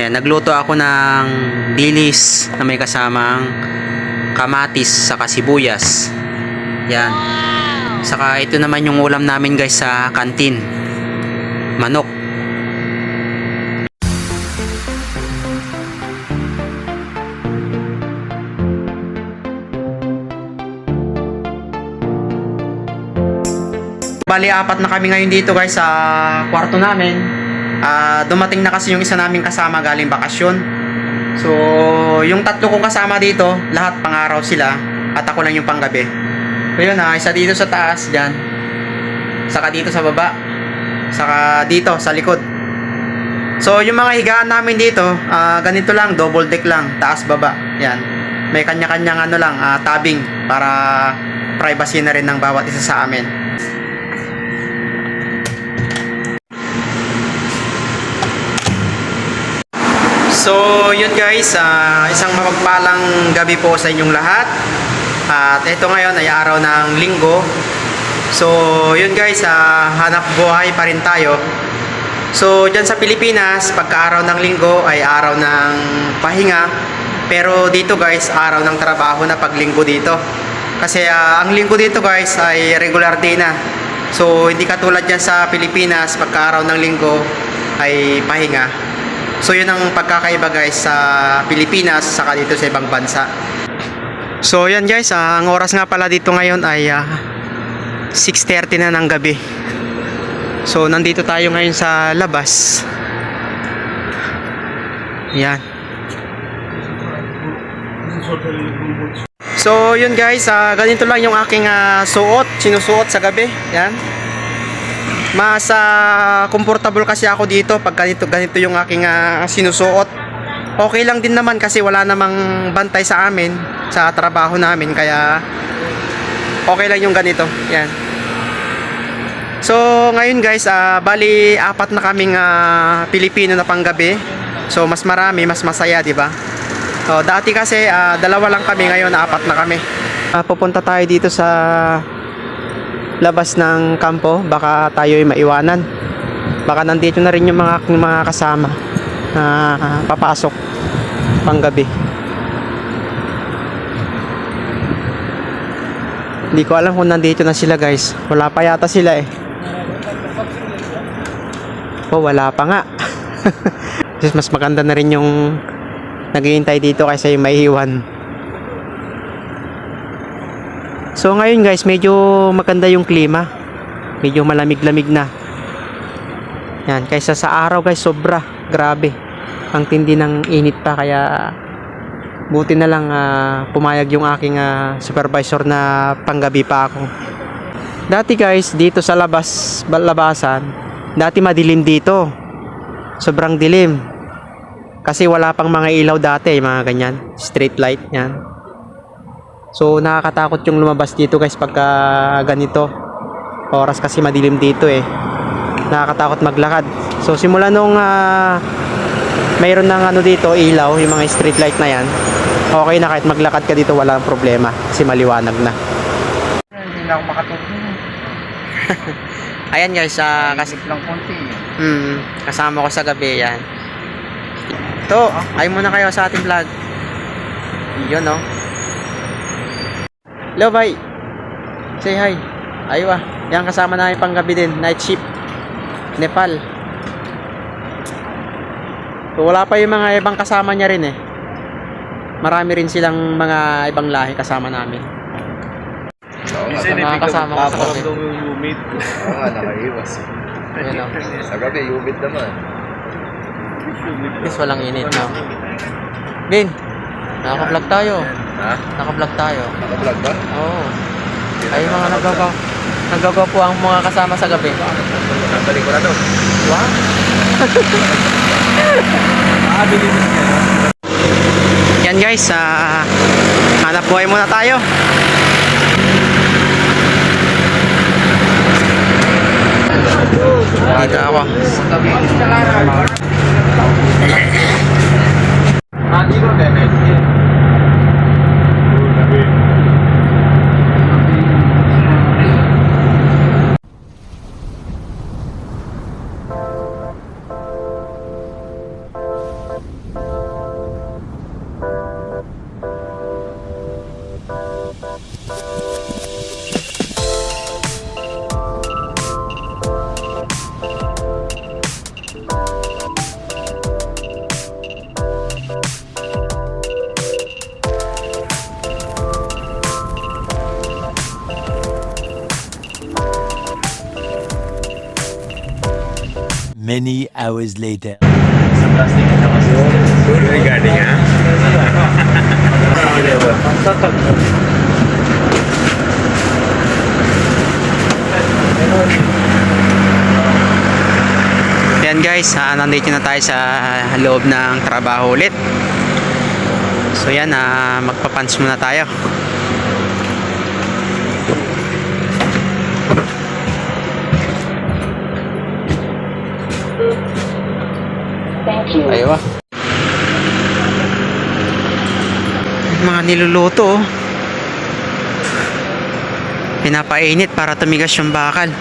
Ayan, nagluto ako ng dilis na may kasamang kamatis sa sibuyas. Yan. Saka ito naman yung ulam namin guys sa kantin. Manok. Bali, apat na kami ngayon dito guys sa kwarto namin. Ah, dumating na kasi yung isa naming kasama galing bakasyon. So, yung tatlo kong kasama dito, lahat pang-araw sila at ako lang yung panggabi. So, yun na, isa dito sa taas, dyan. Saka dito sa baba. Saka dito, sa likod. So, yung mga higaan namin dito, ah, ganito lang, double deck lang, taas baba. Yan. May kanya-kanyang ano lang, ah, tabing para privacy na rin ng bawat isa sa amin. So, yun guys, ah, isang mapagpalang gabi po sa inyong lahat. At ito ngayon ay araw ng linggo. So, yun guys, ah, hanap buhay pa rin tayo. So, dyan sa Pilipinas, pagka-araw ng linggo ay araw ng pahinga. Pero dito guys, araw ng trabaho na paglinggo dito. Kasi ah, ang linggo dito guys ay regular day na. So, hindi katulad dyan sa Pilipinas, pagka-araw ng linggo ay pahinga. So yun ang pagkakaiba guys sa Pilipinas saka dito sa ibang bansa. So yan guys, ah, ang oras nga pala dito ngayon ay ah, 6.30 na ng gabi. So nandito tayo ngayon sa labas. Yan. So yun guys, ah, ganito lang yung aking ah, suot, sinusuot sa gabi. Yan. Mas ah, comfortable kasi ako dito pag ganito, ganito yung aking ah, sinusuot. Okay lang din naman kasi wala namang bantay sa amin sa trabaho namin kaya okay lang yung ganito. Yan. So ngayon guys, ah, bali apat na kaming ah, Pilipino na panggabi. So mas marami, mas masaya, di ba? So dati kasi ah, dalawa lang kami, ngayon apat na kami. Ah, pupunta tayo dito sa labas ng kampo, baka tayo ay maiwanan. Baka nandito na rin yung mga aking mga kasama na ah, papasok panggabi. Hindi ko alam kung nandito na sila guys. Wala pa yata sila eh. Oh, wala pa nga. Mas maganda na rin yung naghihintay dito kaysa yung maiiwan. So ngayon guys, medyo maganda yung klima. Medyo malamig-lamig na. Yan, kaysa sa araw guys, sobra. Grabe. Ang tindi ng init pa kaya buti na lang ah, pumayag yung aking ah, supervisor na panggabi pa ako. Dati guys, dito sa labas, labasan, dati madilim dito. Sobrang dilim. Kasi wala pang mga ilaw dati, mga ganyan. Street light, yan. So nakakatakot yung lumabas dito guys pagka ganito. Oras kasi madilim dito eh. Nakakatakot maglakad. So simula nung ah, mayroon ng ano dito ilaw, yung mga street light na yan. Okay na kahit maglakad ka dito walang problema kasi maliwanag na. Hindi na ako makatulog. Ayan guys, ah, kas Kasip lang konti. hmm, kasama ko sa gabi yan. To, ay muna kayo sa ating vlog. Yun no. Hello, bye. Say hi. Aywa. Yan kasama namin pang gabi din. Night shift. Nepal. So, wala pa yung mga ibang kasama niya rin eh. Marami rin silang mga ibang lahi kasama namin. Minsan mga hindi kasama ko sa gabi. Paparamdam yung humid. Oo nga, nakaiwas. Ayun no. Sa gabi, humid naman. Guys, walang init no. Bin, naka-vlog tayo. Ha? Naka-vlog tayo. Naka-vlog ba? Oo. Ay mga nagagawa. Nagagawa po ang mga kasama sa gabi. Nabalik ko na to. Wow. Makabili mo siya. Yan guys, ah hanap buhay muna tayo. Dito ako. Ah, dito din. Many hours later. Regarding ha? Yan guys, ah, nandito na tayo sa loob ng trabaho ulit. So yan, ah, magpapans muna tayo. Ayaw ah. Mga niluluto oh. Pinapainit para tumigas yung bakal.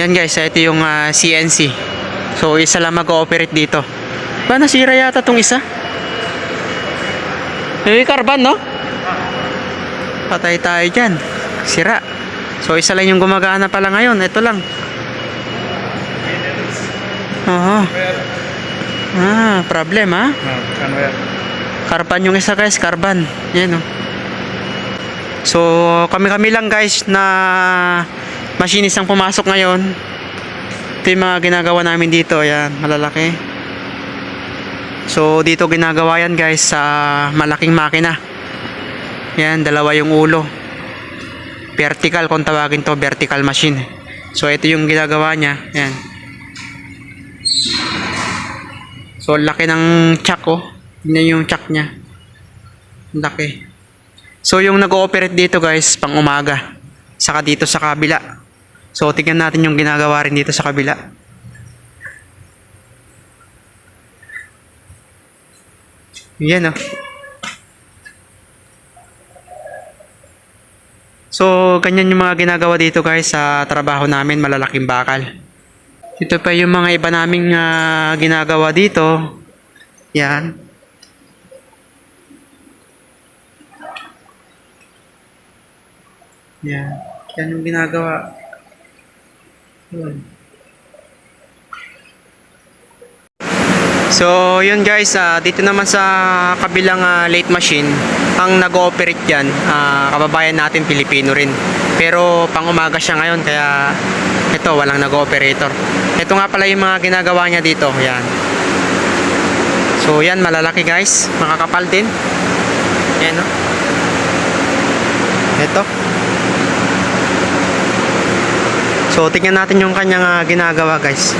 Yan guys, ito yung ah, CNC. So isa lang mag-ooperate dito. Ba nasira yata tong isa? May carbon no? Patay tayo dyan. Sira. So isa lang yung gumagana pala ngayon. Ito lang. Oo. Ah, problem ha? Ano yan? Karban yung isa guys, karban. Yan oh. So, kami-kami lang guys na machinis ang pumasok ngayon. Ito yung mga ginagawa namin dito. Yan, malalaki. So, dito ginagawa yan guys sa malaking makina. Yan, dalawa yung ulo. Vertical kung tawagin to, vertical machine. So, ito yung ginagawa niya. Yan. So, laki ng chuck oh. Tingnan yung chuck niya. Laki. So, yung nag-ooperate dito guys, pang umaga. Saka dito sa kabila. So, tingnan natin yung ginagawa rin dito sa kabila. Yan oh. So, ganyan yung mga ginagawa dito guys sa trabaho namin, malalaking bakal. Ito pa yung mga iba naming ah, ginagawa dito. Yan. Yan. Yan yung ginagawa. Yun. So, yun guys, ah, dito naman sa kabilang ah, late machine, ang nag-ooperate yan, ah, kababayan natin Pilipino rin. Pero pang umaga siya ngayon, kaya ito, walang nag-operator. Ito nga pala yung mga ginagawa niya dito, yan. So, yan, malalaki guys, makakapal din. Yan, no? Ito. So, tingnan natin yung kanyang ah, ginagawa, guys.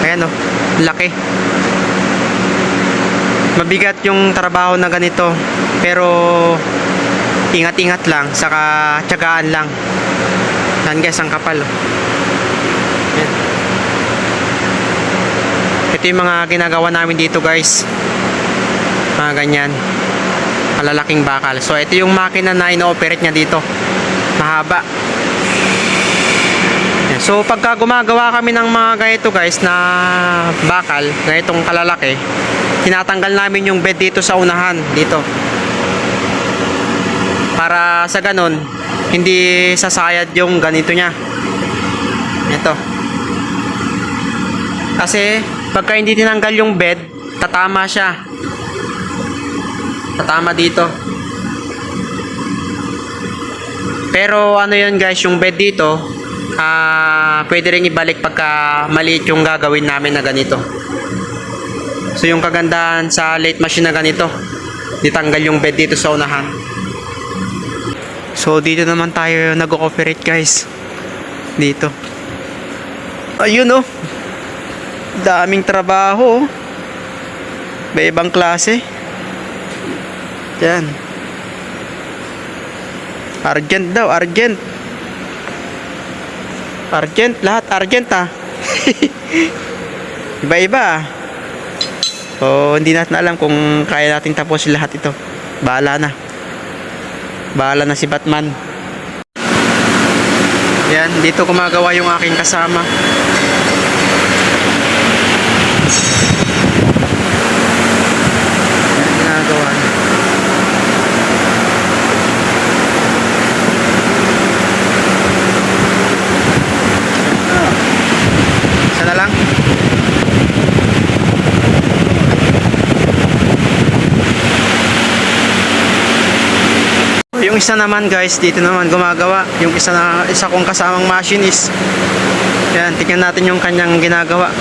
Ayan, oh. Laki. Mabigat yung trabaho na ganito. Pero, ingat-ingat lang. Saka, tiyagaan lang. Yan, guys, ang kapal. Yan. Ito yung mga ginagawa namin dito, guys. Mga ganyan malalaking bakal. So, ito yung makina na ino-operate niya dito. Mahaba. Yan. So, pagka gumagawa kami ng mga ganito guys na bakal, ganitong kalalaki, tinatanggal namin yung bed dito sa unahan, dito. Para sa ganun, hindi sasayad yung ganito niya. Ito. Kasi, pagka hindi tinanggal yung bed, tatama siya tatama dito pero ano yun guys yung bed dito ah pwede rin ibalik pagka maliit yung gagawin namin na ganito so yung kagandahan sa late machine na ganito ditanggal yung bed dito sa unahan so dito naman tayo nag-ooperate guys dito ayun oh daming trabaho oh. May ibang klase yan. Argent daw, argent. Argent, lahat argent ah. Iba-iba ah. So, hindi natin alam kung kaya nating tapusin lahat ito. Bahala na. Bahala na si Batman. Yan, dito gumagawa yung aking kasama. Yan, ginagawa niya. Isa na lang. Isa naman guys, dito naman gumagawa. Yung isa na isa kong kasamang machinist. Yan, tingnan natin yung kanyang ginagawa.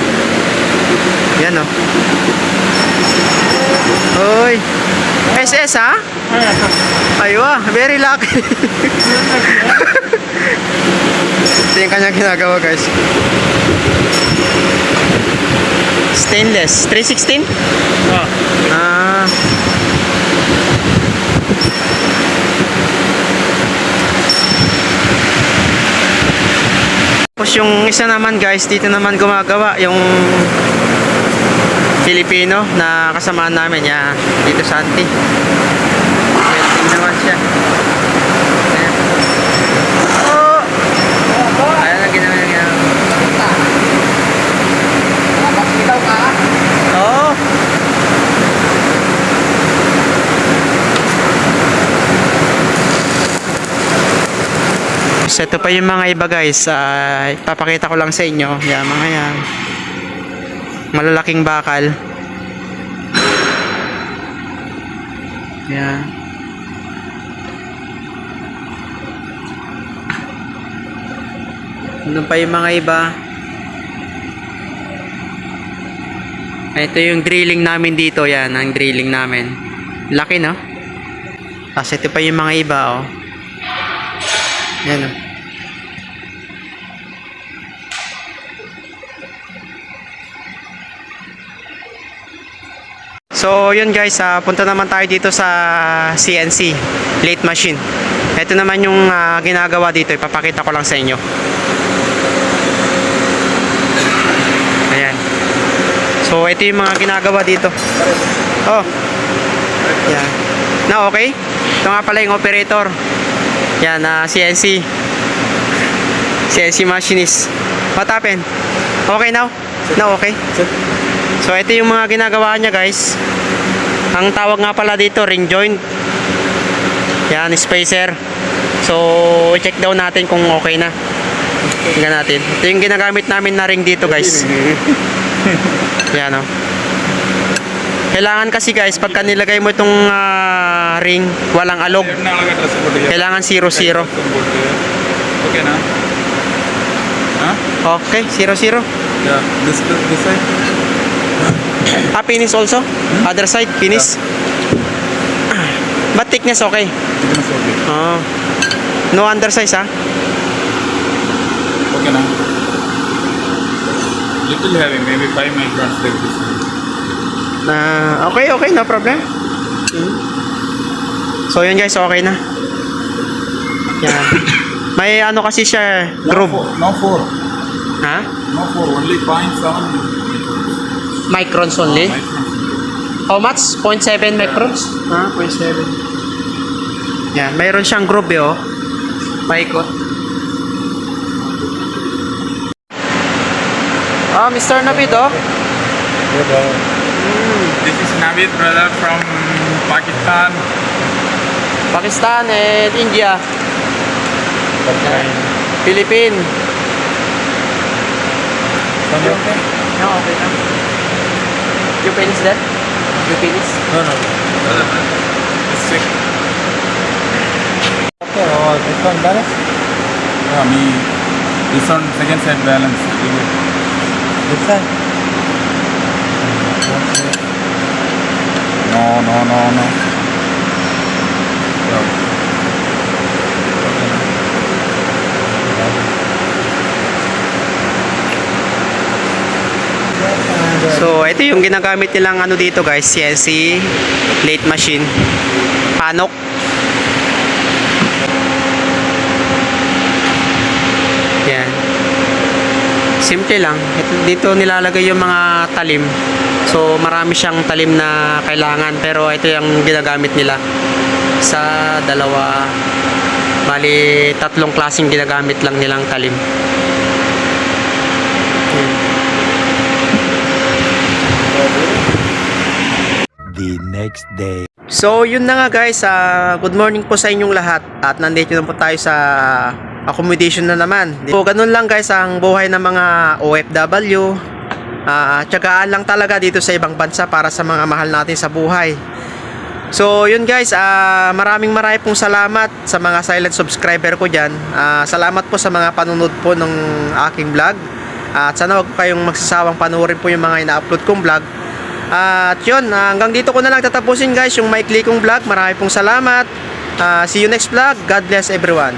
Yan oh. Hoy. SS ha? Aywa, very lucky. Ito yung kanyang ginagawa guys. Stainless. 316? Ah. Tapos yung isa naman guys, dito naman gumagawa yung Filipino na kasamaan namin yan dito sa Anti. Welding naman siya. Ayan. Oh! Ayan ang ginawa niya. Oo. So, ito pa yung mga iba guys. Ah, ipapakita ko lang sa inyo. Yan, mga yan. Malalaking bakal. Yan. Ano pa yung mga iba? Ito yung drilling namin dito. Yan, ang drilling namin. Laki, no? Tapos ito pa yung mga iba, oh. Yan, oh. So, yun guys, ah, punta naman tayo dito sa CNC, late machine. Ito naman yung ah, ginagawa dito, ipapakita ko lang sa inyo. Ayan. So, ito yung mga ginagawa dito. Oh. Yan. Na, okay? Ito nga pala yung operator. Yan, na CNC. CNC machinist. What happened? Okay now? No, okay? So ito yung mga ginagawa niya guys. Ang tawag nga pala dito ring joint. Yan spacer. So check daw natin kung okay na. Tingnan natin. Ito yung ginagamit namin na ring dito guys. Yan o. Oh. Kailangan kasi guys pagka nilagay mo itong uh, ring walang alog. Kailangan 0-0. Okay na? Huh? Okay, 0-0. Yeah, this, this side. Ah, penis also? Hmm? Other side, penis? Yeah. Ah, but thickness okay? Thickness okay. Oh. No undersize ha? Okay na. Little heavy, maybe 5 microns like this. Ah, okay, okay, no problem. So yun guys, okay na. Yeah. May ano kasi siya, groove. No 4. Ha? No 4, only 0.7. Microns only. microns How much? 0.7 microns? Ha? 0.7. Yan, mayroon siyang groove eh, oh. Maikot. Ah, Mr. Navid, oh. this is Navid brother from Pakistan Pakistan and India. Okay okay No, okay na. You finish that? You finish? no no it's sick Okay, oh, this one balance? yeah me this one second side balance This side? Yung ginagamit nilang ano dito guys, CNC late machine. Panok. Yan. Simple lang. Ito, dito nilalagay yung mga talim. So, marami siyang talim na kailangan. Pero ito yung ginagamit nila. Sa dalawa, bali tatlong klaseng ginagamit lang nilang talim. The next day. So, yun na nga guys. ah, good morning po sa inyong lahat. At nandito na po tayo sa accommodation na naman. So, ganun lang guys ang buhay ng mga OFW. Ah, tsagaan lang talaga dito sa ibang bansa para sa mga mahal natin sa buhay. So yun guys, ah, maraming maraming pong salamat sa mga silent subscriber ko dyan. Ah, salamat po sa mga panunod po ng aking vlog. at sana huwag kayong magsasawang panoorin po yung mga ina-upload kong vlog. At yun, hanggang dito ko na lang tatapusin guys yung maikli kong vlog. Marami pong salamat. Ah, see you next vlog. God bless everyone.